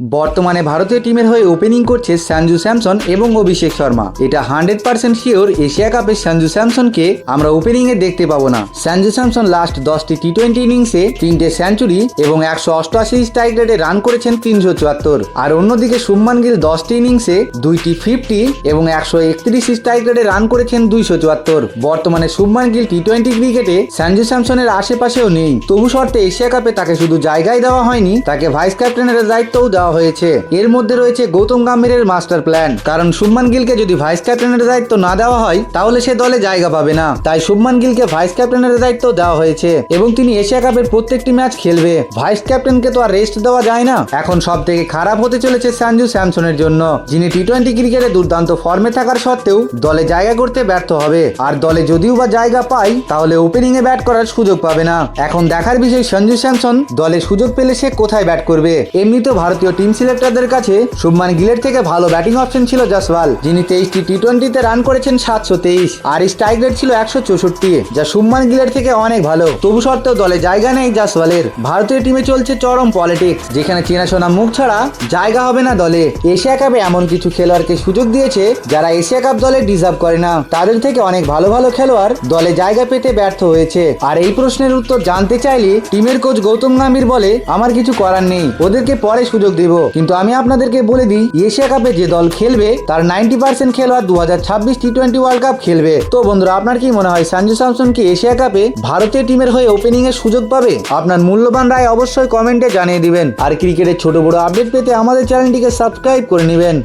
বর্তমানে ভারতীয় টিমের হয়ে ওপেনিং করছে সঞ্জু স্যামসন এবং অভিষেক শর্মা। এটা হান্ড্রেড পার্সেন্ট শিওর এশিয়া কাপে সঞ্জু স্যামসনকে আমরা ওপেনিং এ দেখতে পাবো না। সঞ্জু স্যামসন লাস্ট দশটি টি টোয়েন্টি ইনিংসে তিনটে সেঞ্চুরি এবং একশো অষ্টআশি স্ট্রাইক রেটে রান করেছেন তিনশো চুয়াত্তর। আর অন্যদিকে শুভমান গিল দশটি ইনিংসে দুইটি ফিফটি এবং একশো একত্রিশ স্ট্রাইক রেটে রান করেছেন দুইশো চুয়াত্তর। বর্তমানে শুভমান গিল টি টোয়েন্টি ক্রিকেটে সঞ্জু স্যামসনের আশেপাশেও নেই। তবু শর্তে এশিয়া কাপে তাকে শুধু জায়গায় দেওয়া হয়নি, তাকে ভাইস ক্যাপ্টেনের দায়িত্বও দেওয়া হয়েছে। এর মধ্যে রয়েছে গৌতম গম্ভীরের মাস্টার প্ল্যান। কারণ শুভমান গিলকে যদি ভাইস ক্যাপ্টেনের দায়িত্ব না দেওয়া হয়, তাহলে সে দলে জায়গা পাবে না। তাই শুভমান গিলকে ভাইস ক্যাপ্টেনের দায়িত্ব দেওয়া হয়েছে এবং তিনি এশিয়া কাপের প্রত্যেকটি ম্যাচ খেলবে। ভাইস ক্যাপ্টেনকে তো আর রেস্ট দেওয়া যায় না। এখন সব থেকে খারাপ হতে চলেছে সঞ্জু স্যামসনের জন্য, যিনি টি টোয়েন্টি ক্রিকেটে দুর্দান্ত ফর্মে থাকার সত্ত্বেও দলে জায়গা করতে ব্যর্থ হবে। আর দলে যদিও বা জায়গা পায়, তাহলে ওপেনিং এ ব্যাট করার সুযোগ পাবে না। এখন দেখার বিষয় সঞ্জু স্যামসন, দলে সুযোগ পেলে সে কোথায় ব্যাট করবে? এমনিতেও ভারতীয় টিম সিলেক্টরদের কাছে শুভমান গিলের থেকে ভালো ব্যাটিং অপশন ছিল জাসওয়াল, যিনি তেইশটি টি টোয়েন্টিতে রান করেছেন সাতশো তেইশ। আর স্ট্রাইক রেট ছিল একশো চৌষট্টি যা শুভমান গিলের থেকে অনেক ভালো। তবু সত্ত্বেও দলে জায়গা নেই জাসওয়ালের। ভারতীয় টিমে চলছে চরম পলিটিক্স, যেখানে চেনাশোনা মুখ ছাড়া জায়গা হবে না দলে। এশিয়া কাপে এমন কিছু খেলোয়াড়কে সুযোগ দিয়েছে যারা এশিয়া কাপ দলে ডিজার্ভ করে না। তাদের থেকে অনেক ভালো ভালো খেলোয়াড় দলে জায়গা পেতে ব্যর্থ হয়েছে। আর এই প্রশ্নের উত্তর জানতে চাইলে টিমের কোচ গৌতম গম্ভীর বলে, আমার কিছু করার নেই। ওদেরকে পরে সুযোগ দেব। কিন্তু আমি আপনাদেরকে বলে দিই, এশিয়া কাপে যে দল খেলবে, তার নাইনটি পার্সেন্ট খেলোয়াড় দু হাজার ছাব্বিশ টি টোয়েন্টি ওয়ার্ল্ড কাপ খেলবে। তো বন্ধুরা, আপনার কি মনে হয় সঞ্জু স্যামসন কি এশিয়া কাপে ভারতীয় টিমের হয়ে ওপেনিং এর সুযোগ পাবে? আপনার মূল্যবান রায় অবশ্যই কমেন্টে জানিয়ে দিবেন। আর ক্রিকেটের ছোট বড় আপডেট পেতে আমাদের চ্যানেলটিকে সাবস্ক্রাইব করে নেবেন।